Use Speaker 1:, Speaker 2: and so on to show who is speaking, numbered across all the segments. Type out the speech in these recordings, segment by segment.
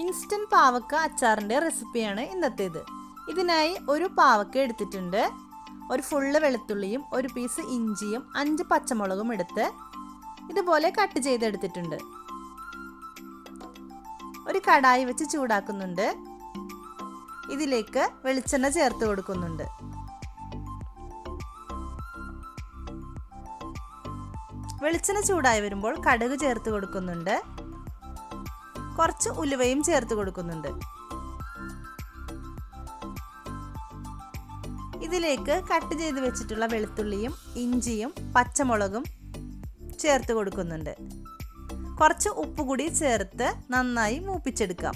Speaker 1: Instant പാവക്ക അച്ചാറിന്റെ റെസിപ്പിയാണ് ഇന്നത്തേത്. ഇതിനായി ഒരു പാവക്ക എടുത്തിട്ടുണ്ട്. ഒരു ഫുള്ള് വെളുത്തുള്ളിയും ഒരു പീസ് ഇഞ്ചിയും അഞ്ച് പച്ചമുളകും എടുത്ത് ഇതുപോലെ കട്ട് ചെയ്തെടുത്തിട്ടുണ്ട്. ഒരു കടായി വെച്ച് ചൂടാക്കുന്നുണ്ട്. ഇതിലേക്ക് വെളിച്ചെണ്ണ ചേർത്ത് കൊടുക്കുന്നുണ്ട്. വെളിച്ചെണ്ണ ചൂടായി വരുമ്പോൾ കടുക് ചേർത്ത് കൊടുക്കുന്നുണ്ട്. കുറച്ച് ഉലുവയും ചേർത്ത് കൊടുക്കുന്നുണ്ട്. ഇതിലേക്ക് കട്ട് ചെയ്ത് വെച്ചിട്ടുള്ള വെളുത്തുള്ളിയും ഇഞ്ചിയും പച്ചമുളകും ചേർത്ത് കൊടുക്കുന്നുണ്ട്. കുറച്ച് ഉപ്പ് കൂടി ചേർത്ത് നന്നായി മൂപ്പിച്ചെടുക്കാം.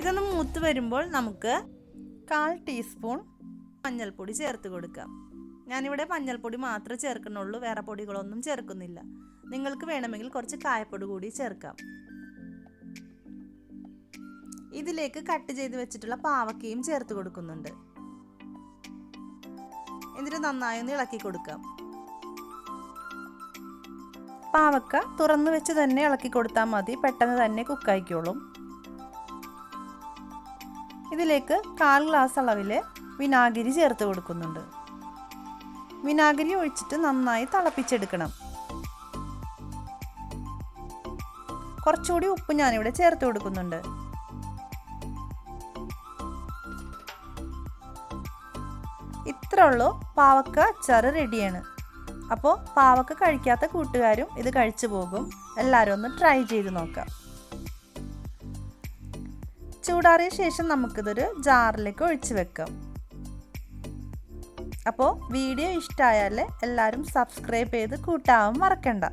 Speaker 1: ഇതൊന്ന് മൂത്ത് വരുമ്പോൾ നമുക്ക് കാൽ ടീസ്പൂൺ മഞ്ഞൾപ്പൊടി ചേർത്ത് കൊടുക്കാം. ഞാനിവിടെ മഞ്ഞൾപ്പൊടി മാത്രമേ ചേർക്കുന്നുള്ളൂ വേറെ പൊടികളൊന്നും ചേർക്കുന്നില്ല. നിങ്ങൾക്ക് വേണമെങ്കിൽ കുറച്ച് കായപ്പൊടി കൂടി ചേർക്കാം. ഇതിലേക്ക് കട്ട് ചെയ്ത് വെച്ചിട്ടുള്ള പാവക്കയും ചേർത്ത് കൊടുക്കുന്നുണ്ട്. എന്നിട്ട് നന്നായി ഒന്ന് ഇളക്കി കൊടുക്കാം. പാവക്ക തുറന്നു വെച്ച് തന്നെ ഇളക്കി കൊടുത്താൽ മതി പെട്ടെന്ന് തന്നെ കുക്കായിക്കോളും ഇതിലേക്ക് കാൽ ഗ്ലാസ് അളവിൽ വിനാഗിരി ചേർത്ത് കൊടുക്കുന്നുണ്ട്. വിനാഗിരി ഒഴിച്ചിട്ട് നന്നായി തിളപ്പിച്ചെടുക്കണം. കുറച്ചുകൂടി ഉപ്പ് ഞാനിവിടെ ചേർത്ത് കൊടുക്കുന്നുണ്ട്. ഇത്ര ഉള്ളൂ പാവക്ക അച്ചാറ് റെഡിയാണ്. അപ്പോൾ പാവക്ക കഴിക്കാത്ത കൂട്ടുകാരും ഇത് കഴിച്ചു പോകും. എല്ലാവരും ഒന്ന് ട്രൈ ചെയ്ത് നോക്കാം. ചൂടാറിയ ശേഷം നമുക്കിതൊരു ജാറിലേക്ക് ഒഴിച്ചു വെക്കാം. അപ്പോൾ വീഡിയോ ഇഷ്ടമായാൽ എല്ലാവരും സബ്സ്ക്രൈബ് ചെയ്ത് കൂട്ടാവും മറക്കണ്ട.